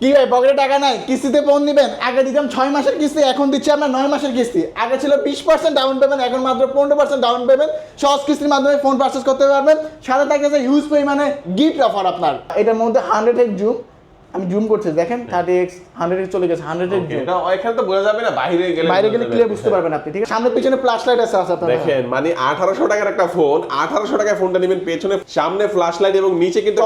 কি ভাই, পকেটে টাকা নাই? কিস্তিতে ফোন দিবেন আগে দিতাম ছয় মাসের কিস্তি, এখন দিচ্ছি আপনার নয় মাসের কিস্তি। আগে ছিল বিশ পার্সেন্ট ডাউন পেমেন্ট এখন মাত্র পনেরো পার্সেন্ট ডাউন পেমেন্ট সহজ কিস্তির মাধ্যমে ফোন পার্সেস করতে পারবেন। সাথে থাকতেছে হিউজ পরিমাণে গিফট অফার আপনার। এটার মধ্যে হান্ড্রেড এক্স জুম আমি জুম করছি দেখেন থার্টি এক্স হান্ড্রেড এক্স চলে গেছে হান্ড্রেড এক্স এটা এখানে তো বোঝা যাবে না বাইরে গেলে বাইরে গেলে ক্লিয়ার বুঝতে পারবেন আপনি ঠিক আছে? সামনে পিছনে ফ্ল্যাশ লাইট আছে আছে আপনার। দেখেন মানে আঠারোশো টাকার একটা ফোন আঠারোশো টাকায় ফোনটা নেবেন পেছনে সামনে ফ্ল্যাশ লাইট এবং নিচে কিন্তু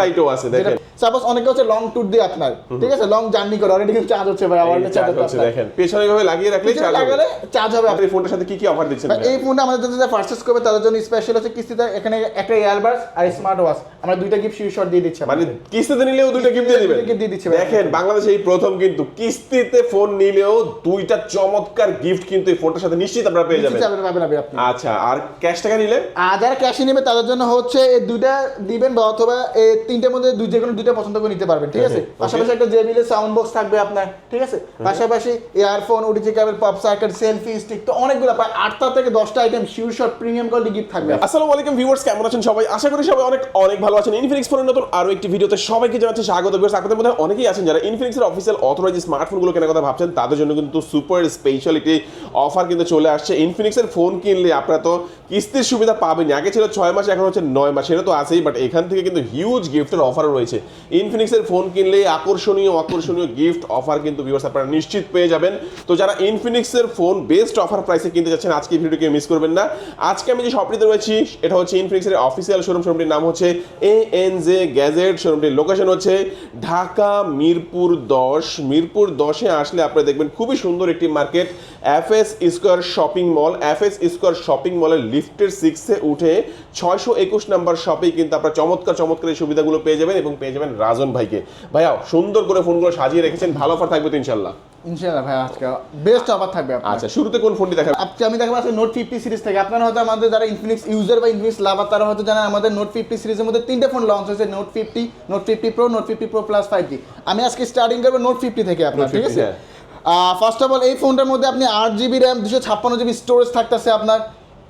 লাইটও আছে। দেখেন। সাপোজ অনেকে হচ্ছে লং ট্যুর দিয়ে আপনার ঠিক আছে? লং জার্নি করে অলরেডি কিন্তু চার্জ হচ্ছে ভাই চার্জ হচ্ছে দেখেন। পেছনে ভাবে লাগিয়ে রাখলেই চার্জ হবে। চার্জ হবে। আপনি ফোনটার সাথে কি কি অফার দিচ্ছেন এই ফোনটা আমাদের যারা পারচেস করবে তাদের জন্য স্পেশাল হচ্ছে কিস্তিতে এখানে একটা ইয়ারবাডস আর স্মার্ট ওয়াচ আমরা দুইটা গিফট শিওর শট দিয়ে দিচ্ছি মানে কিস্তিতে নিলেও দুইটা গিফট দিয়ে দিবেন। দেখেন বাংলাদেশে এই প্রথম কিন্তু কিস্তিতে ফোন নিলেও দুইটা চমৎকার গিফট কিন্তু এই ফোনটার সাথে নিশ্চিত আপনারা পেয়ে যাবেন। আচ্ছা আর ক্যাশ টাকা নিলে? আর যারা ক্যাশে নেবে তাদের জন্য হচ্ছে এই দুইটা দিবেন বা অথবা এই তিনটের মধ্যে দুই যে কোনো দুইটা পছন্দ করে নিতে পারবেন ঠিক আছে? হ্যাঁ, পাশাপাশি একটা সাউন্ড বক্স থাকবে আপনার ঠিক আছে? পাশাপাশি earphone cable pop circuit selfie stick তো অনেকগুলো প্রায় আটটা থেকে দশটা item shot premium quality gift থাকবে। আসসালামু আলাইকুম ভিউয়ার্স কেমন আছেন সবাই? আশা করি সবাই অনেক অনেক ভালো আছেন। ইনফিনিক্স ফোনের নতুন আরও একটি ভিডিওতে সবাইকে জানাচ্ছি স্বাগত। ভিউয়ার্স, আপনাদের মধ্যে অনেকেই আছেন যারা ইনফিনিক্সের অফিসিয়াল অথরাইজ স্মার্টফোনগুলো কেনার কথা ভাবছেন, তাদের জন্য কিন্তু সুপার স্পেশালিটি অফার কিন্তু চলে আসছে। ইনফিনিক্সের ফোন কিনলে আপনারা তো কিস্তির সুবিধা পাবেন আগে ছিল ছয় মাস, এখন হচ্ছে নয় মাস, সেটা তো আছেই বাট এখান থেকে কিন্তু হিউজ গিফটের অফারও রয়েছে। ইনফিনিক্সের ফোন কিনলে আকর্ষণীয় আকর্ষণীয় গিফট অফার কিন্তু ভিউয়ার্স আপনারা নিশ্চিত পেয়ে যাবেন। তো যারা ইনফিনিক্সের ফোন বেস্ট অফার প্রাইসে কিনতে যাচ্ছেন, আজকে ভিডিওকে মিস করবেন না। আজকে আমি যে শপটিতে রয়েছি এটা হচ্ছে ইনফিনিক্সের অফিসিয়াল শোরুম শোরুমটির নাম হচ্ছে এ এন জে গ্যাজেট শোরুমটির লোকেশন হচ্ছে ঢাকা মিরপুর দশ। মিরপুর দশে আসলে আপনারা দেখবেন খুবই সুন্দর একটি market. F S square shopping mall. F S square shopping মলের লিফটের সিক্সে উঠে ছয়শো একুশ নাম্বার শপে কিন্তু আপনার চমৎকার চমৎকার এই সুবিধাগুলো পেয়ে যাবেন এবং পেয়ে যাবেন রাজন ভাইকে। ভাইয়া সুন্দর করে ফোনগুলো সাজিয়ে রেখেছেন। ভালো অফার থাকবে তো ইনশাল্লাহ। ইনশাআল্লাহ ভাই আজকে বেস্ট অফার থাকবে আচ্ছা শুরুতে কোন ফোনটি দেখাবেন? আজকে আমি দেখাবো আজকে নোট ফিফটি সিরিজ থেকে। আপনারা হয়তো আমাদের যারা ইনফিনিক্স ইউজার বা ইনফিনিক্স লাভার তারা হয়তো জানেন আমাদের নোট ফিফটি সিরিজের মধ্যে তিনটে ফোন লঞ্চ হয়েছে note fifty note fifty pro note fifty pro plus five G আমি আজকে স্টার্টিং করব নোট ফিফটি থেকে আপনার ঠিক আছে। ফার্স্ট অফ অল এই ফোনটার মধ্যে আপনি আট জিবি র্যাম দুশো ছাপ্পান্ন জিবি স্টোরেজ থাকতেছে আপনার।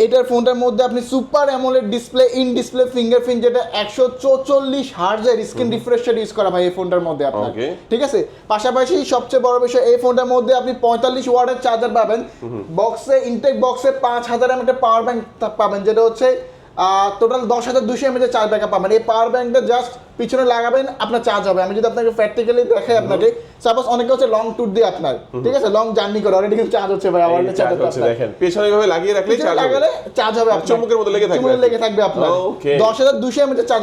এটার ফোনটার মধ্যে আপনি super AMOLED display in display fingerprint যেটা একশো চৌচল্লিশ হার্জের স্ক্রিন রিফ্রেশ ইউজ করা ভাই এই ফোনটার মধ্যে আপনার। ঠিক আছে? পাশাপাশি সবচেয়ে বড় বিষয় এই ফোনটার মধ্যে আপনি পঁয়তাল্লিশ ওয়াটের চার্জার পাবেন। বক্সে ইনটেক বক্সে পাঁচ হাজার এম একটা পাওয়ার ব্যাংক পাবেন যেটা হচ্ছে টোটাল দশ হাজার দুশো এম চার্জ ব্যাকআপ পাবেন। এই পাওয়ার ব্যাংকটা জাস্ট পিছনে লাগাবেন আপনার চার্জ হবে। আমি যদি আপনাকে প্র্যাকটিক্যালি দেখাই আপনাকে সাপোজ অনেকে হচ্ছে লং ট্যুর দিয়ে আপনার ঠিক আছে? লং জার্নি করে অলরেডি কিন্তু চার্জ হচ্ছে ভাই অলরেডি চার্জ হচ্ছে, দেখেন পেছনে ভাবে লাগিয়ে পিছনে চার্জ হবে। লাগালে চার্জ হবে আপনার। চুম্বকের মতো লেগে থাকবে লেগে থাকবে আপনার। Okay. দশ হাজার দুশো এম চার্জ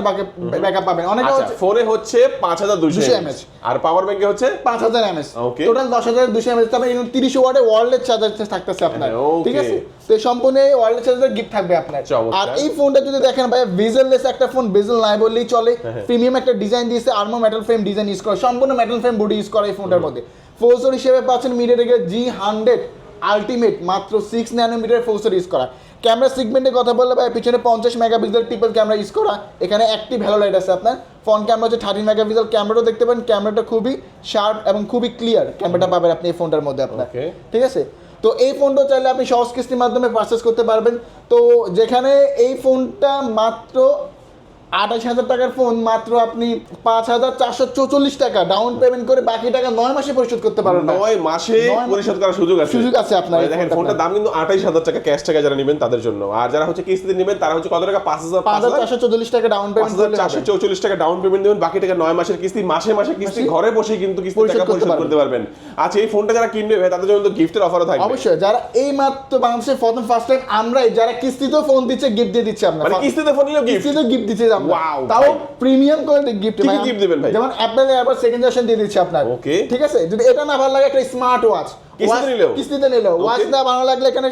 ব্যাকআপ পাবেন। অনেকে আচ্ছা হচ্ছে ফোনে হচ্ছে পাঁচ হাজার দুশো এমএচ আর পাওয়ার ব্যাংকে হচ্ছে? পাঁচ হাজার এমএস টোটাল দশ হাজার দুশো এমএস তারপরে তিরিশ ওয়ার্ডে ওয়ার্ল্ডের চার্জার থাকতেছে আপনার। হ্যাঁ, ঠিক আছে? তো সম্পূর্ণ এই ওয়ার্ল্ডের চার্জার গিফট থাকবে আপনার। আর এই ফোনটা যদি দেখেন ভাই ভিজেললেস একটা ফোন ভিজেল নাই বললেই চলে। হ্যাঁ। প্রিমিয়াম একটা ডিজাইন দিয়েছে armour metal frame design use করে সম্পূর্ণ মেটাল ফ্রেম বডি ইউজ করে এই ফোনটার মধ্যে। ফোর্সর হিসেবে পাচ্ছেন মিডিয়াটেকের জি হান্ড্রেড আলটিমেট মাত্র সিক্স ন্যানোমিটার ফোর্সর ইউজ করা। ক্যামেরা সিগমেন্টের কথা বললে ভাই পিছনে পঞ্চাশ মেগাপিক্সেল ট্রিপল ক্যামেরা ইউজ করা এখানে একটি ভ্যালো লাইট আছে আপনার। ফ্রন্ট ক্যামেরা হচ্ছে থার্টিন মেগাপিক্সেল ক্যামেরাও দেখতে পাবেন ক্যামেরাটা খুবই শার্প এবং খুবই ক্লিয়ার ক্যামেরাটা পাবেন আপনি এই ফোনটার মধ্যে আপনার। ঠিক আছে? তো এই ফোনটা চাইলে আপনি সহজ কিস্তির মাধ্যমে পারচেস করতে পারবেন। তো যেখানে এই ফোনটা মাত্র আঠাশ হাজার টাকার ফোন মাত্র আপনি পাঁচ হাজার চারশো চৌচল্লিশ টাকা। ডাউন পেমেন্ট করে বাকি টাকা নয় মাসে পরিশোধ করতে পারবেন ভাই। নয় মাসে পরিশোধ করার সুযোগ আছে। সুযোগ আছে আপনার দেখেন ফোনটার দাম। কিন্তু আঠাইশ হাজার টাকা ক্যাশ টাকা যারা নেবেন তাদের জন্য। আর যারা হচ্ছে কিস্তিতে নেবেন তারা হচ্ছে কত টাকা? পাঁচ হাজার পাঁচ হাজার চারশো চল্লিশ টাকা ডাউন পেমেন্ট হাজার করলে চারশো চৌচল্লিশ টাকা ডাউন পেমেন্ট দেবেন বাকি টাকা নয় মাসের কিস্তি মাসে মাসে কিস্তি ঘরে বসে কিন্তু কিস্তি টাকা পরিশোধ করতে পারবেন। আচ্ছা এই ফোনটা যারা কিনবে তাদের জন্য তো গিফটের অফারও থাকবে। অবশ্যই যারা এই মাত্র বাংলাদেশের প্রথম ফার্স্ট টাইম আমরাই যারা কিস্তিতেও ফোন দিচ্ছে গিফট দিয়ে দিচ্ছে আমরা মানে কিস্তিতে ফোন নিলেও গিফট কিস্তিতে গিফট দিচ্ছে Wow, তাও প্রিমিয়াম কোয়ালিটি গিফট কি গিফট দিবেন ভাই? যেমন অ্যাপল এয়ারবাড সেকেন্ড জেনারেশন দিয়ে দিচ্ছে আপনার। ওকে ঠিক আছে? যদি এটা না ভালো লাগে একটা স্মার্ট ওয়াচ কিস্তিতে নিলেও? ওয়াচ না ভালো লাগলে এখানে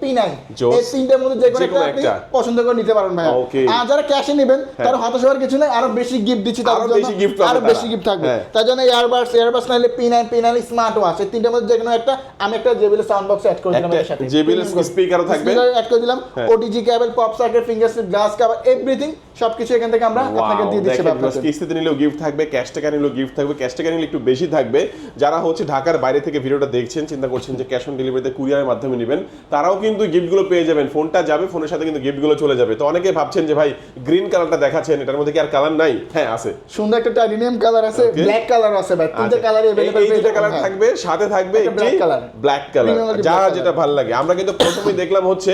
পি নাই। এই তিনটার মধ্যে যে কোনো একটা। আপনি পছন্দ করে নিতে পারেন ভাই আর যারা ক্যাশে নেবেন তার হতাশ হওয়ার কিছু নেই আরও বেশি গিফট দিচ্ছি তার জন্য। বেশি gift পাবে আরও বেশি গিফট থাকবে। তার জন্য এয়ারবাডস এয়ারবাডস নাহলে P nine P nine smart watch এই তিনটার মধ্যে যে কোনো একটা আমি একটা জেবিএল সাউন্ড বক্স অ্যাড করে দিলাম এর সাথে JBL স্পিকারও থাকবে। অ্যাড করে দিলাম। OTG cable pop circuit fingerprint glass cover everything সবকিছু এখান থেকে আমরা আপনাকে দিয়ে দিচ্ছি কিস্তিতে নিলেও গিফট থাকবে ক্যাশ টাকা নিলেও গিফট থাকবে ক্যাশ টাকা নিলে একটু বেশি থাকবে। যারা হচ্ছে ঢাকার বাইরে থেকে ভিডিওটা দেখছেন দেখছেন চিন্তা করছেন যে ক্যাশ অন ডেলিভারিতে কুরিয়ারের মাধ্যমে নেবেন তারাও কিন্তু গিফটগুলো পেয়ে যাবেন ফোনটা যাবে ফোনের সাথে কিন্তু গিফটগুলো চলে যাবে তো অনেকে ভাবছেন যে ভাই গ্রিন কালারটা দেখাচ্ছেন এটার মধ্যে কি আর কালার নাই হ্যাঁ আছে সুন্দর একটা টাইটেনিয়াম কালার আছে Okay. ব্ল্যাক কালার আছে ভাই তিনটে আচ্ছা, কালারই এই- अवेलेबल এই দুটো কালার থাকবে সাথে থাকবে একটা একটি black color। Black colour Premium quality যার black যেটা color। ভালো লাগে আমরা কিন্তু প্রথমেই দেখলাম হচ্ছে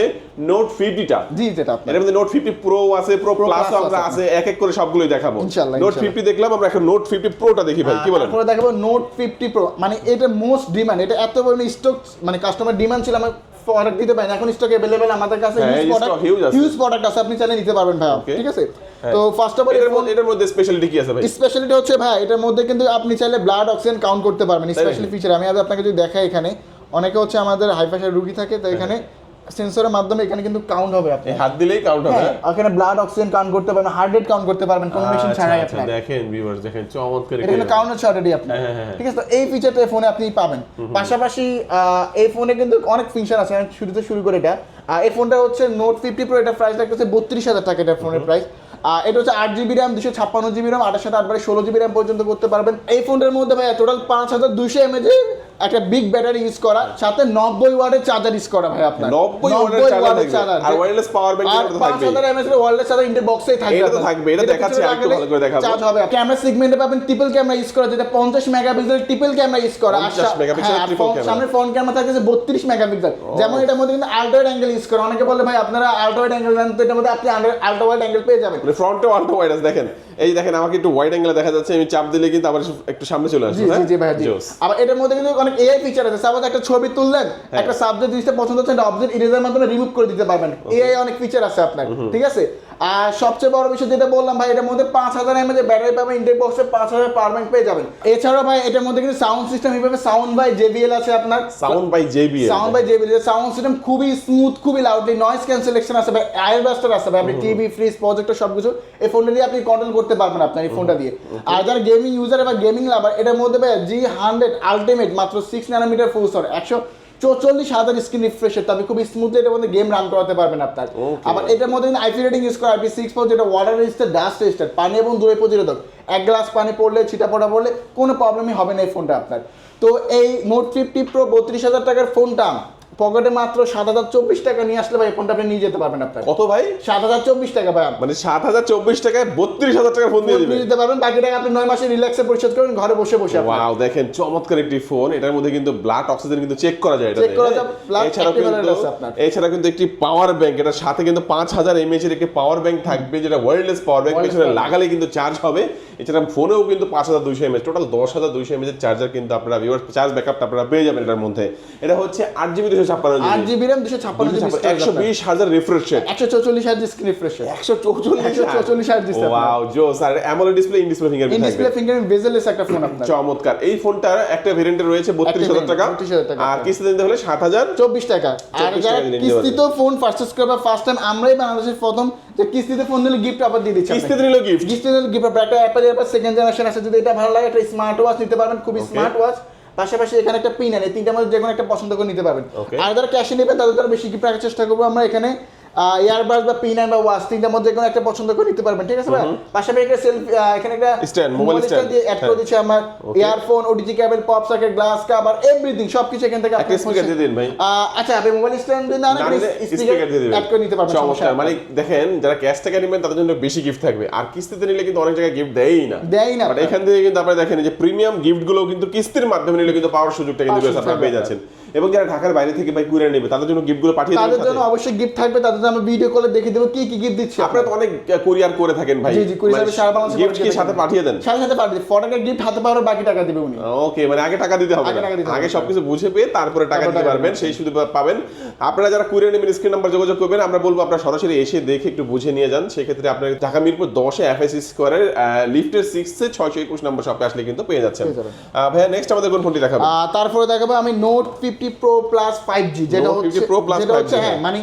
নোট ফিফটিটা জি যেটা আপনার এর মধ্যে নোট ফিফটি প্রো আছে প্রো Pro প্লাস Plus আমরা আছে। আছে এক এক করে সবগুলোই দেখাবো ইনশাআল্লাহ, নোট ইনশাআল্লাহ। ফিফটি দেখলাম আমরা এখন নোট ফিফটি প্রোটা দেখি ভাই কি বলেন তারপরে দেখাবো নোট ফিফটি প্রো মানে এটা মোস্ট ডিমান্ড এটা এত পরিমাণে স্টক মানে কাস্টমার ডিমান্ড ছিল আমার প্রোডাক্ট দিতে পারেন এখন স্টক अवेलेबल আমাদের কাছে হ্যাঁ, হিউজ stock প্রোডাক্ট huge আছে। হিউজ প্রোডাক্ট আছে আপনি চাইলে নিতে পারবেন ভাই Okay. ঠিক আছে হ্যাঁ। তো ফার্স্ট অফ অল এটার মধ্যে এটার মধ্যে স্পেশালিটি কি আছে ভাই স্পেশালিটি হচ্ছে ভাই এটার মধ্যে কিন্তু আপনি চাইলে ব্লাড অক্সিজেন কাউন্ট করতে পারবেন নাকি? স্পেশালি ফিচার আমি আজ আপনাকে যদি দেখাই এখানে অনেকে হচ্ছে আমাদের হাই প্রেশার রুগী থাকে তো এখানে সেন্সরের মাধ্যমে এখানে কিন্তু কাউন্ট হবে আপনি হাত দিলেই কাউন্ট হবে। হ্যাঁ এখানে ব্লাড অক্সিজেন কাউন্ট করতে পারবেন হার্ট রেট কাউন্ট করতে পারবেন কোনো মেশিন আচ্ছা, ছাড়াই আচ্ছা, আপনার। দেখেন ভিউয়ার্স দেখেন চমৎকার কিন্তু কাউন্ট হচ্ছে অলরেডি হ্যাঁ। ঠিক আছে তো এই ফিচারটা এই ফোনে আপনি পাবেন। পাশাপাশি এই ফোনে কিন্তু অনেক ফিচার আছে আমি শুরুতে শুরু করে এটা। আর এই ফোনটা হচ্ছে নোট ফিফটি প্রো এটা প্রাইস লাগতেছে বত্রিশ হাজার টাকা এটা ফোনের প্রাইস এটা হচ্ছে আট জিবি র্যাম দুশো ছাপ্পান্ন জিবি র্যাম আটের সাথে আটবারে ষোলো জিবি র্যাম পর্যন্ত করতে পারবেন। এই ফোনটার মধ্যে ভাই টোটাল পাঁচ হাজার দুশো এমএজ একটা বিগ ব্যাটারি ইউজ করা সাথে নব্বই ওয়ার্ডের চার্জার ইউজ করা ভাই আপনার। 90 ওয়াটের চার্জার আর ওয়্যারলেস পাওয়ার ব্যাংক আর পাঁচ হাজার এমএস এর ওয়ারলেস চার্জার ইন্টার বক্সেই থাকবে এটা তো থাকবে, এটা দেখাচ্ছি, আরেকটু আগে ভালো করে দেখাবো। চার্জ হবে। ক্যামেরা সেগমেন্টে পাবেন ট্রিপল ক্যামেরা ইউজ করা যেটা পঞ্চাশ মেগাপিক্সেল ট্রিপল ক্যামেরা ইউজ করা। 50 সা- megapixel হ্যাঁ, আর triple ফ্রন্ট- camera। সামনে ফ্রন্ট ক্যামেরা থাকছে বত্রিশ মেগাপিক্সেল যেমন এটার মধ্যে কিন্তু আল্ট্রা অ্যাঙ্গেল ইউজ করা। অনেকে বলে ভাই আপনারা আল্ট্রা অ্যাঙ্গেল নেন তো এটার মধ্যে আপনি আল্ট্রা ওয়াইড অ্যাঙ্গেল পেয়ে যাবেন। ফ্রন্টে আল্ট্রা ওয়াইড আছে। দেখেন এই দেখেন আমাকে একটু ওয়াইড অ্যাঙ্গেলে দেখা যাচ্ছে। আমি চাপ দিলে কিন্তু আবার একটু সামনে চলে আসবে জি জি জি ভাই জি। আবার এটার মধ্যে কিন্তু অনেক এআই ফিচার আছে। সাপোজ একটা ছবি তুললেন হ্যাঁ। একটা সাবজেক্ট জিনিসটা পছন্দ হচ্ছে একটা অবজেক্ট ইরেজার মাধ্যমে রিমুভ করে দিতে পারবেন। এআই অনেক ফিচার আছে আপনার ঠিক আছে? আর সবচেয়ে বড় বিষয় যেটা বললাম ভাই এটার মধ্যে পাঁচ হাজার এমএজ ব্যাটারি পাবেন ইন্টেক বক্সে পাঁচ হাজার পাওয়ার ব্যাংক পেয়ে যাবেন। এছাড়াও ভাই এটার মধ্যে কিন্তু সাউন্ড সিস্টেম হিসেবে সাউন্ড বাই জেবিএল আছে আপনার। Sound by JBL sound by JBL sound system খুবই স্মুথ খুবই লাউডলি নয়েজ ক্যান্সেলেশন আছে ভাই আয়ার ব্লাস্টার আছে ভাই আপনি টিভি ফ্রিজ প্রজেক্টর সবকিছু এই ফোনটা দিয়ে আপনি কন্ট্রোল করতে পারবেন আপনার এই ফোনটা দিয়ে। আর যারা গেমিং ইউজার বা গেমিং লাভার এটার মধ্যে ভাই জি হান্ড্রেড আলটিমেট মাত্র সিক্স ন্যানোমিটার ফুলসর একশো চৌচল্লিশ হাজার স্ক্রিন রিফ্রেশের তবে খুবই স্মুথলি এটার মধ্যে গেম রান করাতে পারবেন আপনার। আবার এটার মধ্যে কিন্তু আইপি রেটিং ইউজ করা আইপি সিক্স ফোর যেটা ওয়াটার রেজিস্টার ডাস্ট রেজিস্টার পানি এবং দূরে প্রতিরোধক। এক গ্লাস পানি পড়লে ছিটা পড়া পড়লে কোনো প্রবলেমই হবে না এই ফোনটা আপনার। তো এই নোট ফিফটি প্রো বত্রিশ হাজার টাকার ফোনটা পকেটে মাত্র সাত হাজার চব্বিশ টাকা নিয়ে আসলে ভাই ফোনটা আপনি নিয়ে যেতে পারবেন আপনার কত ভাই? সাত হাজার চব্বিশ টাকা ভাই। মানে সাত হাজার চব্বিশ টাকায় বত্রিশ হাজার টাকা ফোন দিয়ে নিয়ে যেতে পারবেন বাকি টাকা আপনি নয় মাসে রিল্যাক্সে পরিশোধ করবেন ঘরে বসে বসে আপনার। ওয়াও দেখেন চমৎকার একটি ফোন এটার মধ্যে কিন্তু ব্লাড অক্সিজেন কিন্তু চেক করা যায় এটা Check করা যায়, activated কিন্তু। এছাড়া কিন্তু একটি পাওয়ার ব্যাংক এটার সাথে কিন্তু পাঁচ হাজার এমএএচ এর একটি পাওয়ার ব্যাংক থাকবে যেটা ওয়্যারলেস পাওয়ার ব্যাংক পেছনে। লাগালে কিন্তু চার্জ হবে। এছাড়া ফোনেও কিন্তু পাঁচ হাজার দুইশো এমএএচ টোটাল দশ হাজার দুইশো এমএএচ এর চার্জার কিন্তু আপনারা ভিউয়ার চার্জ ব্যাকআপটা আপনারা পেয়ে যাবেন এটার মধ্যে। এটা হচ্ছে আট জিবি দুশো ছাপ্পান্ন আট জিবি জিবি র্যাম দুশো ছাপ্পান্ন জিবি একশো বিশ হাজার রিফ্রেশ রেট একশো চৌচল্লিশ হাজার স্ক্রিন রিফ্রেশ একশো চৌচল্লিশ 144 হার্জ দিচ্ছে ওয়াও জোস আর AMOLED display in display in display finger bezelless একটা ফোন আপনার। চমৎকার। এই ফোনটার একটা ভেরিয়েন্টে রয়েছে বত্রিশ হাজার টাকা। আর কিস্তি দিতে হলে সাত হাজার। চব্বিশ টাকা। আর যারা টাকা কিস্তিতে ফোন পারচেস করবে ফার্স্ট টাইম আমরাই বাংলাদেশের প্রথম যে কিস্তিতে ফোন দিলে গিফট অফার দিয়ে দিচ্ছি কিস্তি দিল গিফট কিস্তিতে গিফট অফার একটা অ্যাপেল এরপর সেকেন্ড জেনারেশন আছে যদি এটা ভালো লাগে একটা স্মার্ট ওয়াচ নিতে পারবেন খুবই স্মার্ট ওয়াচ পাশাপাশি এখানে একটা পিন আনে তিনটা মানুষ যে কোনো একটা পছন্দ করে নিতে পারবেন. আর যারা ক্যাশে নেবেন তাদের দ্বারা বেশি কি রাখার চেষ্টা করব আমরা এখানে ইয়ারবাস বা পিন বা ওয়াচ তিনটার মধ্যে কোনো একটা পছন্দ করে নিতে পারবেন ঠিক আছে ভাই? পাশাপাশি একটা সেলফি এখানে একটা Stand, mobile stand। দিয়ে অ্যাড করে হ্যাঁ। দিচ্ছি আমার earphone OTG cable pop socket glass cover everything সবকিছু এখান থেকে আপনি স্পিকার দিয়ে দিন ভাই। আচ্ছা আপনি মোবাইল স্ট্যান্ড দিন না স্পিকার দিয়ে দিবেন। অ্যাড করে নিতে পারবেন সমস্যা মানে দেখেন যারা ক্যাশ টাকা নেবেন তাদের জন্য বেশি গিফট থাকবে। আর কিস্তিতে নিলে কিন্তু অনেক জায়গায় গিফট দেয়ই না। দেয়ই না বাট এখান থেকে কিন্তু আপনারা দেখেন যে প্রিমিয়াম গিফটগুলো কিন্তু কিস্তির মাধ্যমে নিলে কিন্তু পাওয়ার সুযোগটা কিন্তু বেশ আপনারা পেয়ে যাচ্ছেন। এবং যারা ঢাকার বাইরে থেকে ভাই কুরিয়ার নেবে তাদের জন্য গিফটগুলো পাঠিয়ে তাদের জন্য অবশ্যই গিফট থাকবে তাদের জন্য আমরা ভিডিও কলে দেখিয়ে দেবো কি কি গিফট দিচ্ছি আপনারা তো অনেক কুরিয়ার করে থাকেন ভাই। জি জি কুড়ি সাথে সারা বাংলাদেশে গিফট কি সাথে পাঠিয়ে দেন? সাথে সাথে পাঠিয়ে ফটোগ্রাফ গিফট হাতে পাওয়ার বাকি টাকা দিবে উনি। ওকে মানে আগে টাকা দিতে হবে আগে সবকিছু বুঝে পেয়ে তারপরে টাকা দিতে পারবেন সেই সুবিধা পাবেন। আপনারা যারা কুরিয়ার নেবেন স্ক্রিন নাম্বার যোগাযোগ করবেন আমরা বলব আপনারা সরাসরি এসে দেখে একটু বুঝে নিয়ে যান। সেক্ষেত্রে আপনার ঢাকা মিরপুর দশে এফএসি স্কোয়ারের লিফটের সিক্সে ছয়শো একুশ নম্বর শপে আসলে কিন্তু পেয়ে যাচ্ছেন। ভাইয়া নেক্সট আমাদের কোন ফোনটি দেখাবো তারপরে দেখাবো আমি note fifty pro plus five G যেটা Note হচ্ছে 50 Pro plus যেটা হচ্ছে 5G, হ্যাঁ হ্যাঁ। মানে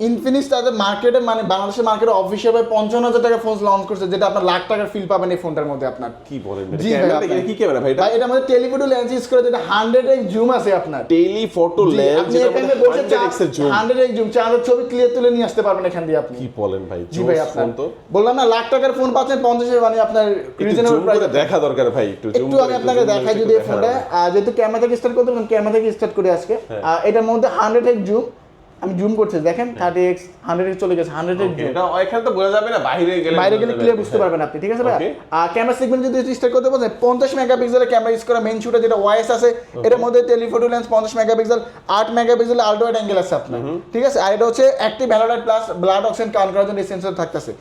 ইনফিনিক্স তাদের মার্কেটে মানে বাংলাদেশের মার্কেটে অফিসিয়াল ভাবে পঞ্চান্ন হাজার টাকা ফোন লঞ্চ করছে যেটা আপনার লাখ টাকার ফিল পাবেন এই ফোনটার মধ্যে আপনার। কি বলেন জি ভাই, কি ক্যামেরা ভাই? এটা মধ্যে টেলিফোটো লেন্স ইউজ করে যেটা হান্ড্রেড এক্স জুম আছে আপনার। টেলি ফটো জি, লেন্স আপনি এখানে বসে 100x এর জুম হান্ড্রেড এক্স জুম চাঁদের ছবি ক্লিয়ার তুলে নিয়ে আসতে পারবেন এখান দিয়ে আপনি। কি বলেন ভাই? জি ভাই আপনার। তো। বললাম না লাখ টাকার ফোন পাচ্ছেন পঞ্চাশে মানে আপনার রিজনেবল প্রাইস দেখা দরকার ভাই একটু জুম একটু আমি আপনাকে দেখাই যদি এই ফোনটা যেহেতু ক্যামেরা থেকে স্টার্ট করতে ক্যামেরা থেকে স্টার্ট করে আজকে। হ্যাঁ। এটার মধ্যে হান্ড্রেড এক্স জুম আমি জুম করছি দেখেন থার্টি এক্স হান্ড্রেড চলে গেছে হান্ড্রেড জুম। এখানে তো বোঝা যাবে না বাইরে গেলে বাইরে গেলে ক্লিয়ার বুঝতে হ্যাঁ। পারবেন আপনি ঠিক আছে ভাই? আর ক্যামেরা সেগমেন্ট যদি স্টার্ট করতে বলছেন পঞ্চাশ মেগাপিক্সেলের ক্যামেরা ইউজ করা মেন শুটে যেটা ওয়াইস আছে এটার মধ্যে টেলিফোটো লেন্স পঞ্চাশ মেগাপিক্সেল আট মেগাপিক্সেল আল্ট্রা ওয়াইড অ্যাঙ্গেল আছে আপনার ঠিক আছে? আর এটা হচ্ছে active halo light plus blood oxygen count করার জন্য সেন্সর থাকতেছে।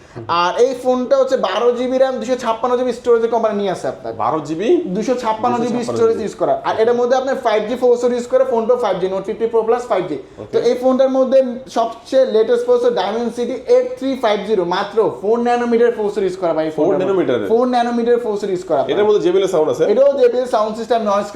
আর এই ফোনটা হচ্ছে বারো জিবি র্যাম দুশো ছাপ্পান্ন জিবি স্টোরেজের কোম্পানি নিয়ে আসে আপনার। বারো জিবি দুশো ছাপ্পান্ন জিবি 256 স্টোরেজ ইউজ করা। আর এটার মধ্যে আপনার ফাইভ জি প্রসেসর ইউজ করে ফোনটা five G note fifty pro plus five G তো এই ফোনটার মধ্যে সবচেয়ে latest processor Dimensity eight three five zero মাত্র ফোর ন্যানোমিটার প্রসেসর ইউজ করা ভাই 4 nanometer এর? ফোর ন্যানোমিটার প্রসেসর ইউজ করা এটার মধ্যে জেবিএল সাউন্ড আছে? এটাও দেবে sound system noise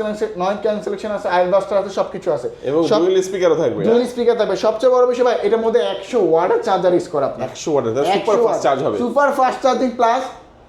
noise cancellation আছে আইল বাস্টার আছে সবকিছু আছে। এবং ডুয়েল স্পিকারও থাকবে। ডুয়েল স্পিকার থাকবে। সবচেয়ে বড় বিষয় ভাই এটার মধ্যে একশো ওয়াটের চার্জার ইউজ করা আপনার। 100 ওয়াটের সুপার ফাস্ট চার্জ হবে। সুপার ফাস্ট চার্জিং প্লাস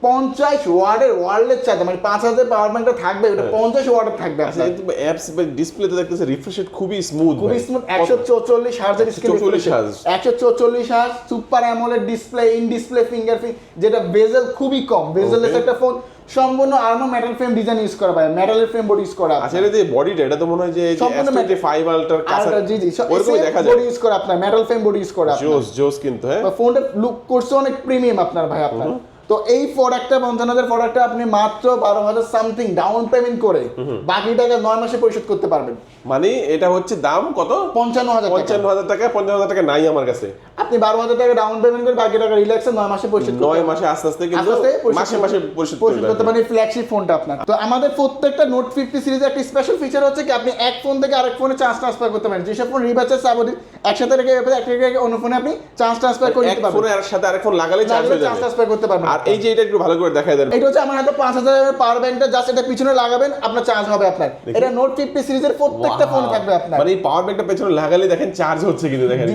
পঞ্চাশ ওয়ার্ডের ওয়ার্ল্ডের চার্জ মানে পাঁচ হাজার পাওয়ার ব্যাংকটা থাকবে ওটা পঞ্চাশ ওয়ার্ডের থাকবে আচ্ছা আপনার। কিন্তু অ্যাপস বা ডিসপ্লেতে দেখতেছে রিফ্রেশ রেট খুবই স্মুথ খুবই স্মুথ একশো চৌচল্লিশ হার্জের স্ক্রিন 144 hertz। একশো চৌচল্লিশ hertz super AMOLED display in display fingerprint যেটা বেজেল খুবই কম। বেজেলের একটা ফোন সম্পূর্ণ armour metal frame design use করা ভাই মেটালের ফ্রেম বোর্ড ইউজ করা আচ্ছা এটা যে বডিটা এটা তো মনে হয় যে সম্পূর্ণ S25 আলট্রার কাছে আলট্রা জি জি ওরকমই দেখা যায়। ইউজ করা আপনার মেটাল ফ্রেম বোর্ড ইউজ করা জোস জোস কিন্তু হ্যাঁ। ফোনটা লুক করছে অনেক প্রিমিয়াম আপনার ভাই আপনার। তো এই প্রোডাক্টটা পঞ্চান্ন হাজার প্রোডাক্টটা আপনি মাত্র বারো হাজার সামথিং ডাউন পেমেন্ট করে বাকি টাকা নয় মাসে পরিশোধ করতে পারবেন। মানে এটা হচ্ছে দাম কত? পঞ্চান্ন হাজার টাকা। পঞ্চান্ন হাজার টাকা পঞ্চান্ন হাজার টাকা নাই আমার কাছে। আপনি বারো হাজার টাকা ডাউন পেমেন্ট করে বাকি টাকা রিল্যাক্সে নয় মাসে পরিশোধ করতে নয় মাসে আস্তে আস্তে কিন্তু মাসে মাসে পরিশোধ করতে পারেন ফ্ল্যাগশিপ ফোনটা আপনার। তো আমাদের প্রত্যেকটা নোট ফিফটি সিরিজের একটা স্পেশাল ফিচার হচ্ছে কি আপনি এক ফোন থেকে আরেক ফোনে চার্জ ট্রান্সফার করতে পারেন। যেসব ফোন রিবাচার সাবধি একসাথে রেখে একটা রেখে অন্য ফোনে আপনি চার্জ ট্রান্সফার করে এক দিতে পারবেন। ফোনে সাথে আরেক ফোন লাগালে চার্জ হয়ে যাবে। ট্রান্সফার করতে পারবেন। আর এই যে এটা একটু ভালো করে দেখাই দেন। এটা হচ্ছে আমার হাতে পাঁচ হাজার পাওয়ার ব্যাংকটা জাস্ট এটা পিছনে লাগাবেন আপনার চার্জ হবে আপনার। এটা নোট ফিফটি সিরিজের প্রত্যেকটা ফোন থাকবে আপনার। মানে এই পাওয়ার ব্যাংকটা পেছনে লাগালে দেখেন চার্জ হচ্ছে কিন্তু দেখেন।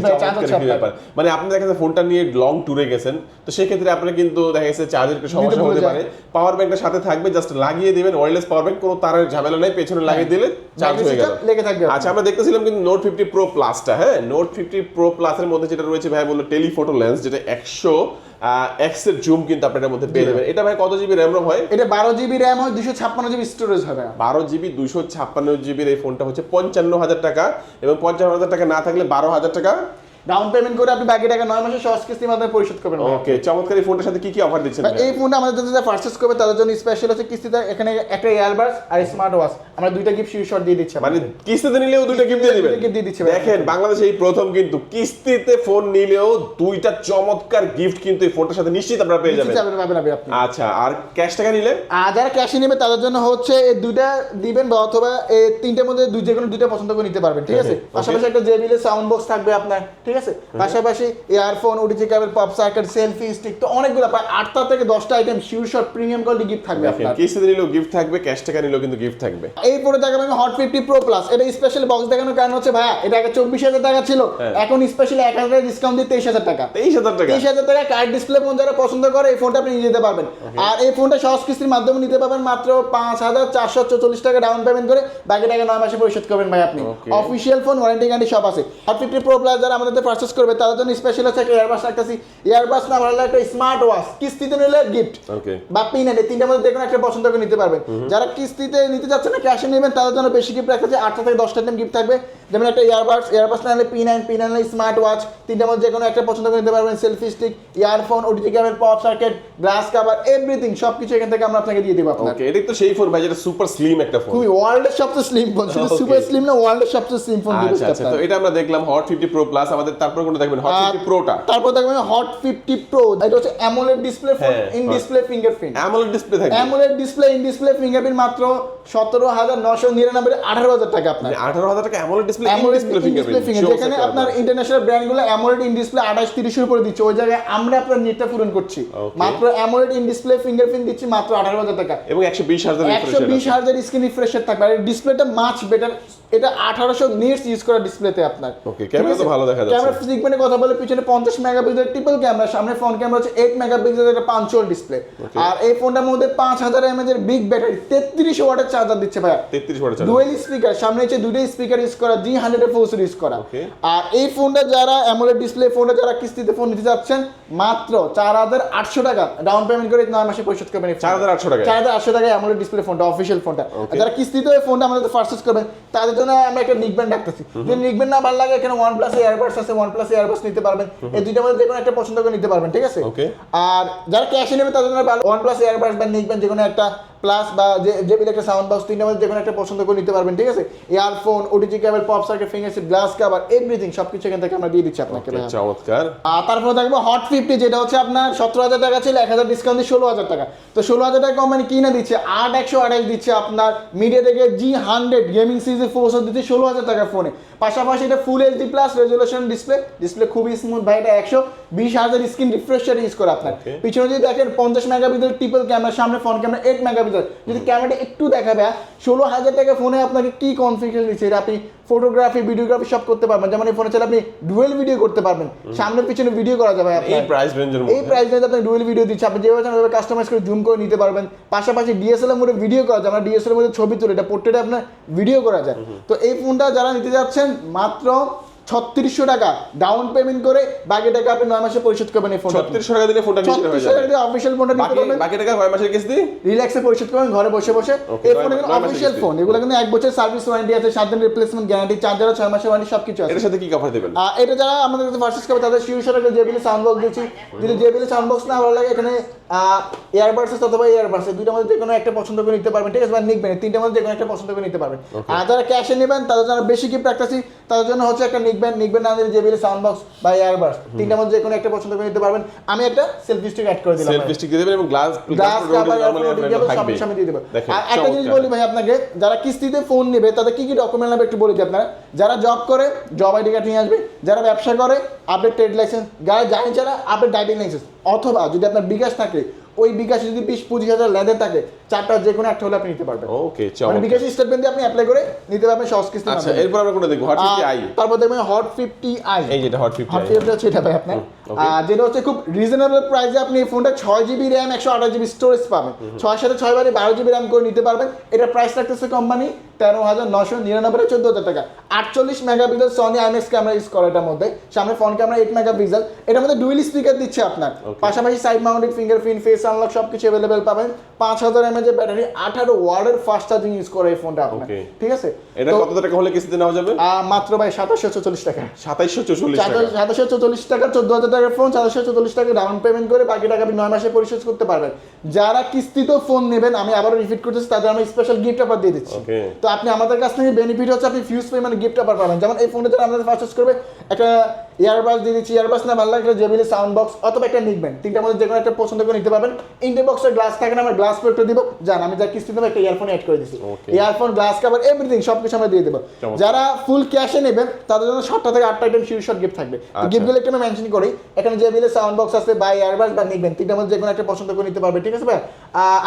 ব্যাপার। মানে আপনি দেখেন ফোনটা নিয়ে লং ট্যুরে গেছেন তো সেক্ষেত্রে আপনার কিন্তু দেখা গেছে চার্জের একটু সমস্যা হতে পারে। পাওয়ার ব্যাংকটা সাথে থাকবে জাস্ট লাগিয়ে দিবেন ওয়্যারলেস পাওয়ার ব্যাংক কোনো তারের ঝামেলা নাই পেছনে লাগিয়ে দিলে চার্জ হয়ে গেল। লেগে থাকবে আচ্ছা আমরা দেখতেছিলাম কিন্তু নোট ফিফটি প্রো প্লাসটা হ্যাঁ? নোট ফিফটি প্রো প্লাসের মধ্যে যেটা রয়েছে ভাই বলল টেলিফোটো লেন্স যেটা একশো এক্সের জুম কিন্তু আপনার এটার মধ্যে পেয়ে যাবেন। এটা ভাই কত জিবি র্যাম হয়? এটা বারো জিবি র্যাম হয় দুশো ছাপ্পান্ন জিবি স্টোরেজ হবে। বারো জিবি দুশো ছাপ্পান্ন জিবির এই ফোনটা হচ্ছে পঞ্চান্ন হাজার টাকা। এবং পঞ্চান্ন হাজার টাকা না থাকলে বারো হাজার টাকা ডাউন পেমেন্ট করে আপনি বাকি টাকা নয় মাসে সহজ কিস্তির মাধ্যমে পরিশোধ করবেন। ওকে চমৎকার এই ফোনটার সাথে কি কি অফার দিচ্ছেন? এই ফোনটা আমাদের যারা পারচেস করবে তাদের জন্য স্পেশাল হচ্ছে কিস্তিতে এখানে একটা ইয়ারবাডস আর স্মার্ট ওয়াচ আমরা দুইটা গিফট শিওর দিয়ে দিচ্ছি মানে। কিস্তিতে নিলেও দুইটা গিফট দিয়ে দিবেন? দুইটা gift দিয়ে দিচ্ছে। দেখেন বাংলাদেশে এই প্রথম কিন্তু কিস্তিতে ফোন নিলেও দুইটা চমৎকার গিফট কিন্তু এই ফোনটার সাথে নিশ্চিত আপনারা পেয়ে যাবেন। নিশ্চিত পাবেন আপনি। আপনি আচ্ছা আর ক্যাশ টাকা নিলে? আর যারা ক্যাশে নেবে তাদের জন্য হচ্ছে এই দুইটা দিবেন বা অথবা এই তিনটের মধ্যে দুই যে কোনো দুইটা পছন্দ করে নিতে পারবেন ঠিক আছে? পাশাপাশি একটা জেবিলের সাউন্ড বক্স থাকবে আপনার ঠিক আছে? পাশাপাশি earphone OTG cable pop circuit selfie stick তো অনেকগুলো প্রায় আটটা থেকে দশটা item sure shot premium quality gift থাকবে আপনার। কিস্তিতে নিলেও গিফট থাকবে ক্যাশ টাকা নিলেও কিন্তু গিফট থাকবে। এই পরে দেখাবেন হট ফিফটি প্রো প্লাস এটা স্পেশাল বক্স দেখানোর কারণ হচ্ছে ভাইয়া এটা আগে চব্বিশ হাজার টাকা ছিল হ্যাঁ। এখন স্পেশালি এক হাজার ডিসকাউন্ট দিয়ে তেইশ হাজার টাকা। তেইশ হাজার টাকা। তেইশ হাজার টাকা কার্ড ডিসপ্লে ফোন যারা পছন্দ করে এই ফোনটা আপনি নিয়ে যেতে পারবেন। আর এই ফোনটা সহজ কিস্তির মাধ্যমে নিতে পারবেন মাত্র পাঁচ হাজার চারশো চল্লিশ টাকা ডাউন পেমেন্ট করে বাকি টাকা নয় মাসে পরিশোধ করবেন ভাই আপনি। অফিসিয়াল ফোন ওয়ারেন্টি গ্যারান্টি সব আছে। হট ফিফটি প্রো প্লাস যারা আমাদের পারচেস করবে তাদের জন্য স্পেশাল হচ্ছে একটা এয়ারবাস রাখতেছি এয়ারবাস না ভালো একটা স্মার্ট ওয়াচ কিস্তিতে নিলে গিফট ওকে বা পিন এনে তিনটার মধ্যে দেখুন একটা পছন্দ করে নিতে পারবেন। যারা কিস্তিতে নিতে যাচ্ছে না ক্যাশে নেবেন তাদের জন্য বেশি গিফট রাখা আছে আটটা থেকে দশটা গিফট থাকবে। যেমন একটা ইয়ারবাডস ইয়ারবাডস না হলে P nine P nine smart watch তিনটার মধ্যে যে কোনো একটা পছন্দ করে নিতে পারবেন selfie stick earphone OTG cable pop circuit glass cover everything সব কিছু এখান থেকে আমরা আপনাকে দিয়ে দেবো আপনার। ওকে এটাই তো সেই ফোন ভাই যেটা সুপার স্লিম একটা ফোন খুবই ওয়ার্ল্ডের সবচেয়ে স্লিম ফোন শুধু সুপার স্লিম না ওয়ার্ল্ডের সবচেয়ে স্লিম ফোন আচ্ছা আচ্ছা তো এটা আমরা দেখলাম হট ফিফটি প্রো প্লাস আমাদের তারপর কোনটা দেখবেন? হট ফিফটি প্রোটা তারপর দেখবেন হট ফিফটি প্রো এটা হচ্ছে AMOLED display phone in. Display fingerprint AMOLED display থাকবে। AMOLED display in display fingerprint মাত্র সতেরো হাজার নশো নিরানব্বই আঠারো হাজার টাকা আপনার। আঠারো হাজার টাকা AMOLED display in display fingerprint যেখানে আপনার ইন্টারন্যাশনাল ব্র্যান্ডগুলো অ্যামোলেড ইন ডিসপ্লে আঠাশ এর উপরে দিচ্ছে ওই জায়গায় আমরা আপনার নিটটা পূরণ করছি। মাত্র অ্যামোলেড ইন ডিসপ্লে ফিঙ্গারপ্রিন্ট দিচ্ছি মাত্র আঠারো হাজার টাকা। এবং একশো বিশ হাজার একশো বিশ হাজার স্ক্রিন রিফ্রেশের থাকবে আর ডিসপ্লেটা মাছ বেটার এটা আঠারোশো নিটস ইউজ করা ডিসপ্লেতে আপনার। Camera তো ভালো দেখা যাচ্ছে। ক্যামেরা সিগমেন্টের কথা বলে পিছনে পঞ্চাশ মেগাপিক্সেল ট্রিপল ক্যামেরা সামনে ফ্রন্ট ক্যামেরা হচ্ছে এইট মেগাপিক্সেল একটা পাঞ্চুয়াল ডিসপ্লে আর এই ফোনটার মধ্যে পাঁচ হাজার এমএজ এর বিগ ব্যাটারি তেত্রিশ ওয়াটের চার্জার দিচ্ছে ভাইয়া। তেত্রিশ ডুয়েল স্পিকার সামনে হচ্ছে দুটোই স্পিকার ইউজ করা জি হান্ড্রেড এর ফোর্স ইউজ করা। আর এই ফোনটা যারা অ্যামোলেড ডিসপ্লে ফোনটা যারা কিস্তিতে ফোন নিতে যাচ্ছেন মাত্র চার হাজার আটশো টাকা। ডাউন পেমেন্ট করে নয় মাসে পরিশোধ করবেন চার হাজার আটশো টাকা চার হাজার আটশো টাকা অ্যামোলেড ডিসপ্লে ফোনটা অফিসিয়াল ফোনটা যারা কিস্তিতে ফোনটা আমাদের পারচেস করবেন তাদের জন্য আমরা একটা নিকবেন রাখতেছি যদি নিকবেন না ভালো লাগে এখানে ওয়ান প্লাস এয়ারবাস আছে ওয়ান প্লাস এয়ারবাস নিতে পারবেন। এই দুইটার মধ্যে যে কোনো একটা পছন্দ করে নিতে পারবেন ঠিক আছে? আর যারা ক্যাশে নেবে তাদের জন্য ওয়ান প্লাস এয়ারবাস বা নিকবেন যে কোনো একটা প্লাস বা যে যে বিল একটা সাউন্ড বক্স তিনটার মধ্যে যে কোনো একটা পছন্দ করে নিতে পারবেন ঠিক আছে? Earphone OTG cable pop circuit ফিঙ্গারসিপ glass cover everything সবকিছু এখান থেকে আমরা দিয়ে দিচ্ছি আপনাকে। চমৎকার। আর তারপরে থাকবে হট ফিফটি যেটা হচ্ছে আপনার সতেরো হাজার টাকা ছিল এক হাজার ডিসকাউন্ট দিয়ে ষোলো হাজার টাকা। তো ষোলো হাজার টাকা কোম্পানি কিনে দিচ্ছে আট একশো আঠাশ দিচ্ছে আপনার মিডিয়া থেকে জি হান্ড্রেড গেমিং সিরিজের ফোর্সও দিচ্ছে ষোলো হাজার টাকা ফোনে পাশাপাশি এটা full HD plus resolution display display খুবই স্মুথ ভাই এটা একশো বিশ হাজার স্ক্রিন রিফ্রেশার ইউজ করে আপনার। পিছনে যদি দেখেন পঞ্চাশ মেগাপিক্সেল ট্রিপল ক্যামেরা সামনে ফ্রন্ট ক্যামেরা এইট মেগাপিক্সেল যদি ক্যামেরাটা একটু দেখাবে ষোলো হাজার টাকা ফোনে আপনাকে কি কনফিগারেশন দিচ্ছে? এটা আপনি ফটোগ্রাফি ভিডিওগ্রাফি সব করতে পারবেন। যেমন এই ফোনে চাইলে আপনি ডুয়েল ভিডিও করতে পারবেন। সামনে পিছনে ভিডিও করা যাবে এই প্রাইস রেঞ্জের এই প্রাইস রেঞ্জে আপনি ডুয়েল ভিডিও দিচ্ছে। আপনি যেভাবে চান কাস্টমাইজ করে জুম করে নিতে পারবেন। পাশাপাশি ডিএসএলআর মোডে ভিডিও করা যায় আমরা ডিএসএলআর মধ্যে ছবি তুলে এটা পোর্ট্রেটে আপনার ভিডিও করা যায়। তো এই ফোনটা যারা নিতে যাচ্ছেন মাত্র ছত্রিশশো টাকা ডাউন পেমেন্ট করে বাকি টাকা আপনি নয় মাসে পরিশোধ করবেন এই ফোনটা ছত্রিশশো টাকা দিলে ফোনটা ছত্রিশশো টাকা দিয়ে অফিসিয়াল ফোনটা নিতে পারবেন বাকি টাকা কয় মাসের কিস্তি? রিল্যাক্সে পরিশোধ করবেন ঘরে বসে বসে। এই নয়- ফোনে কিন্তু অফিসিয়াল ফোন এগুলো কিন্তু এক বছর সার্ভিস ওয়ারেন্টি আছে সাত দিন রিপ্লেসমেন্ট গ্যারান্টি চার্জারও ছয় মাসের ওয়ারেন্টি সব কিছু আছে। এটার সাথে কি কভার দেবেন? এটা যারা আমাদের কাছে পারচেস করবে তাদের শিউর একটা জেবিলি সাউন্ড বক্স দিচ্ছি যদি জেবিলি সাউন্ড বক্স না ভালো লাগে এখানে ইয়ারবাডস অথবা ইয়ারবাডস দুইটার মধ্যে যে কোনো একটা পছন্দ করে নিতে পারবেন ঠিক আছে? বা নিকবেন তিনটার মধ্যে যে কোনো একটা পছন্দ করে নিতে পারবেন। আর যারা ক্যাশে নেবেন তাদের জন্য বেশি গিফট রাখতেছি তাদের জন্য হচ্ছে একটা নিকবেন নিকবেন না দিলে জেবিলি সাউন্ড বক্স বা ইয়ারবাডস তিনটার মধ্যে যে কোনো একটা পছন্দ করে নিতে পারবেন। আমি একটা সেলফি স্টিক অ্যাড করে দিলাম। সেলফি স্টিক দিয়ে দেবেন এবং গ্লাস গ্লাস কাভার সব সামনে দিয়ে দেবো। দেখেন আর একটা জিনিস বলি ভাই আপনাকে যারা কিস্তিতে ফোন নেবে তাদের কি কি ডকুমেন্ট লাগবে একটু বলে দিই আপনারা। যারা জব করে জব আইডি কার্ড নিয়ে আসবে যারা ব্যবসা করে আপডেট ট্রেড লাইসেন্স যারা জানি যারা আপডেট ড্রাইভিং লাইসেন্স অথবা যদি আপনার বিকাশ থাকে ওই বিকাশে যদি বিশ পঁচিশ হাজার লেদের থাকে চারটা যে কোনো একটা হলে আপনি নিতে পারবেন। ওকে মানে বিকাশ স্টেটমেন্ট দিয়ে আপনি অ্যাপ্লাই করে নিতে পারবেন সহজ কিস্তি আচ্ছা এরপর আমরা কোনটা দেখব হট ফিফটি আই তারপর দেখবেন হট ফিফটি আই এই যেটা হট ফিফটি হট ফিফটি হচ্ছে এটা ভাই আপনার। আর যেটা হচ্ছে খুব রিজনেবল প্রাইসে আপনি এই ফোনটা ছয় জিবি র্যাম একশো আঠাশ জিবি স্টোরেজ পাবেন। ছয় সাথে ছয় বারে বারো জিবি র্যাম করে নিতে পারবেন। এটা প্রাইস রাখতেছে কোম্পানি তেরো হাজার নশো নিরানব্বই চোদ্দ হাজার টাকা। আটচল্লিশ megapixel Sony IMX camera use করে এটার মধ্যে। সামনে ফ্রন্ট ক্যামেরা এইট মেগাপিক্সেল এটার মধ্যে ডুয়েল স্পিকার দিচ্ছে আপনার। পাশাপাশি side mounted fingerprint face unlock সব কিছু অ্যাভেলেবেল পাবেন। পাঁচ হাজার এমএজ এর ব্যাটারি ফাস্ট চার্জিং ইউজ করে এই ফোনটা আপনার। ঠিক আছে? এটা কত টাকা হলে কিস্তিতে নেওয়া যাবে? মাত্র ভাই সাতাশশো চল্লিশ টাকা। সাতাইশশো চৌচল্লিশ টাকা। সাতাশশো চল্লিশ টাকা চোদ্দ হাজার টাকার ফোন সাতাশশো চল্লিশ টাকা ডাউন পেমেন্ট করে বাকি টাকা আপনি নয় মাসে পরিশোধ করতে পারবেন। যারা কিস্তিতেও ফোন নেবেন আমি আবারও রিপিট করতেছি তাদের আমি স্পেশাল গিফট অফার দিয়ে দিচ্ছি। তো আপনি আমাদের কাছ থেকে বেনিফিট হচ্ছে আপনি ফিউজ গিফট অফার পাবেন। যেমন এই ফোনে যারা আমাদের করবে একটা ইয়ারবাস দিয়ে দিচ্ছি ইয়ারবাস না ভালো লাগলে জেবিলি সাউন্ড বক্স অথবা একটা নিকবেন তিনটার মধ্যে যে কোনো একটা পছন্দ করে নিতে পারবেন। ইন্টে বক্সের গ্লাস থাকে না আমরা গ্লাস প্রোটেক্টর দিব। জান আমি যা কিস্তি দেবো একটা ইয়ারফোন অ্যাড করে দিচ্ছি ইয়ারফোন গ্লাস কাভার এভরিথিং সব কিছু আমরা দিয়ে দেবো। যারা ফুল ক্যাশে নেবেন তাদের জন্য সাতটা থেকে আটটা আইটেম শিওর শট গিফট থাকবে। আচ্ছা। গিফটগুলো একটু আমি মেনশন করি। এখানে যে বিলে সাউন্ড বক্স আছে বা ইয়ারবাস বা নিকবেন তিনটার মধ্যে যে কোনো একটা পছন্দ করে নিতে পারবে ঠিক আছে ভাই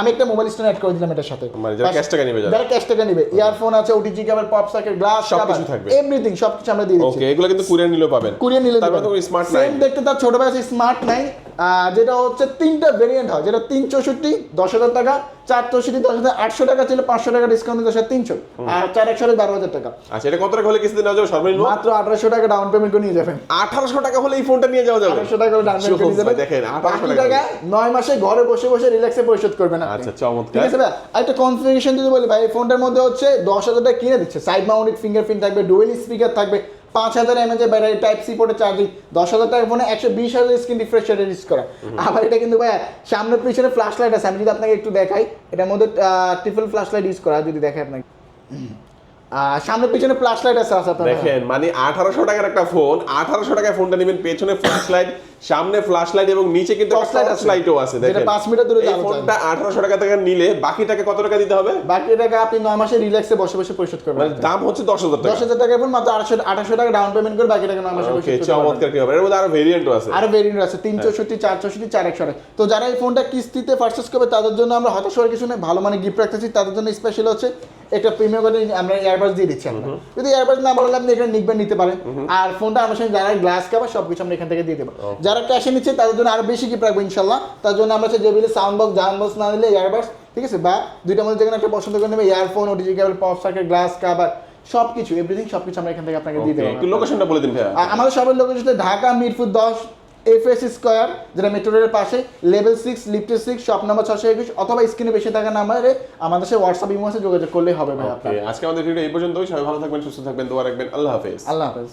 আমি একটা মোবাইল স্ট্যান্ড অ্যাড করে দিলাম এটার সাথে। মানে যারা cash টাকা নেবে যারা। ক্যাশ টাকা নেবে ইয়ারফোন আছে OTG cable pop circuit glass সবকিছু থাকবে। এভরিথিং সব কিছু আমরা দিয়ে দিচ্ছি। ওকে এগুলো কিন্তু কুরিয়ার নিলেও পাবেন। কুরিয়ার নিলে তারপরে তো স্মার্ট নাই সেম দেখতে তার ছোট ভাই আছে স্মার্ট নাই যেটা হচ্ছে তিনটা ভেরিয়েন্ট হয় যেটা তিন চৌষট্টি দশ হাজার টাকা চার চৌষট্টি দশ হাজার আটশো টাকা ছিল পাঁচশো টাকা ডিসকাউন্ট দশ হাজার তিনশো। আর চার একশো বারো হাজার টাকা। আচ্ছা এটা কত টাকা হলে কিস্তিতে নেওয়া যাবে? সর্বনিম্ন? মাত্র আঠারোশো টাকা ডাউন পেমেন্ট করে নিয়ে যাবেন। আঠারোশো টাকা হলে এই ফোনটা নিয়ে যাওয়া যাবে? আঠারোশো টাকা ডাউন পেমেন্ট নিয়ে যাবেন। দেখেন আঠারোশো টাকা নয় মাসে ঘরে বসে বসে রিল্যাক্সে পরিশোধ করবেন। আচ্ছা, চমৎকার। ঠিক আছে ভাই? একটা কনফিগারেশন যদি বলি ভাই এই ফোনটার মধ্যে হচ্ছে দশ হাজার টাকা কিনে দিচ্ছে। সাইড মাউন্টেড ফিঙ্গারপ্রিন্ট থাকবে ডুয়েল স্পিকার থাকবে। পাঁচ হাজার এমএচ এর ব্যাটারি টাইপ সি পোর্টে চার্জিং দশ হাজার টাকা ফোনে একশো বিশ হাজার স্ক্রিন রিফ্রেশ রেট ইউজ করা আবার এটা কিন্তু ভাই সামনে পিছনে ফ্ল্যাশ লাইট আছে আমি যদি আপনাকে একটু দেখাই এটার মধ্যে ট্রিপল ফ্ল্যাশ লাইট ইউজ করা যদি দেখাই আপনাকে। সামনে পিছনে ফ্ল্যাশ লাইট আছে আপনার দেখেন মানে আঠারোশো টাকার একটা ফোন আঠারোশো টাকায় ফোনটা নেবেন পেছনে ফ্ল্যাশ লাইট সামনে ফ্ল্যাশ লাইট এবং নিচে কিন্তু লাইটও আছে দেখেন। পাঁচ মিটার দূরে এই ফোনটা আঠারোশো টাকা থেকে নিলে বাকি টাকা কত টাকা দিতে হবে? বাকি টাকা আপনি মাসে রিল্যাক্সে বসে বসে পরিশোধ করবেন। মানে দাম হচ্ছে টাকা। ফোন মাত্র টাকা ডাউন পেমেন্ট করে বাকি টাকা মাসে পরিশোধ করতে পারবেন। চমৎকার কি হবে? এর মধ্যে আরও ভেরিয়েন্টও আছে। আরও ভেরিয়েন্ট আছে তিন চৌষট্টি চার চৌষট্টি চার একশো তো যারা এই ফোনটা কিস্তিতে পারচেস করবে তাদের জন্য আমরা হতাশ হওয়ার কিছু নেই ভালো মানে গিফট রাখতেছি তাদের জন্য স্পেশাল হচ্ছে একটা প্রিমিয়াম করে আমরা এয়ারবাস দিয়ে দিচ্ছি আমরা যদি এয়ারবাস না বললে আপনি এখানে নিকবেন নিতে পারেন। আর ফোনটা আমার সঙ্গে যারা গ্লাস কাভার সব কিছু আমরা এখান থেকে দিয়ে দেবো। যারা ক্যাশে নিচ্ছে তাদের জন্য আরও বেশি গিফট রাখব ইনশাল্লাহ। তার জন্য আমরা যে বিলে সাউন্ড বক্স জাউন্ড বক্স না দিলে এয়ারবাস ঠিক আছে? বা দুইটার মধ্যে যেখানে একটা পছন্দ করে নেবে earphone OTG cable pop circuit glass cover সব কিছু এভরিথিং সব কিছু আমরা এখান থেকে আপনাকে দিয়ে দেবো। লোকেশনটা বলে দিন আর আমাদের সবার লোকেশন ঢাকা মিরপুর দশ এফ এস স্কোয়ার যেটা মেট্রো রেলের পাশে লেভেল সিক্স লিফটে সিক্স শপ নাম্বার ছশো একুশ অথবা স্ক্রিনে বেশি থাকা নাম্বারে আমাদের সাথে হোয়াটসঅ্যাপ ইমোসে যোগাযোগ করলে হবে ভাই আপনি আজকে আমাদের ভিডিও এই পর্যন্তই। সবাই ভালো থাকবেন সুস্থ থাকবেন দোয়া রাখবেন। আল্লাহ হাফেজ। আল্লাহ হাফেজ।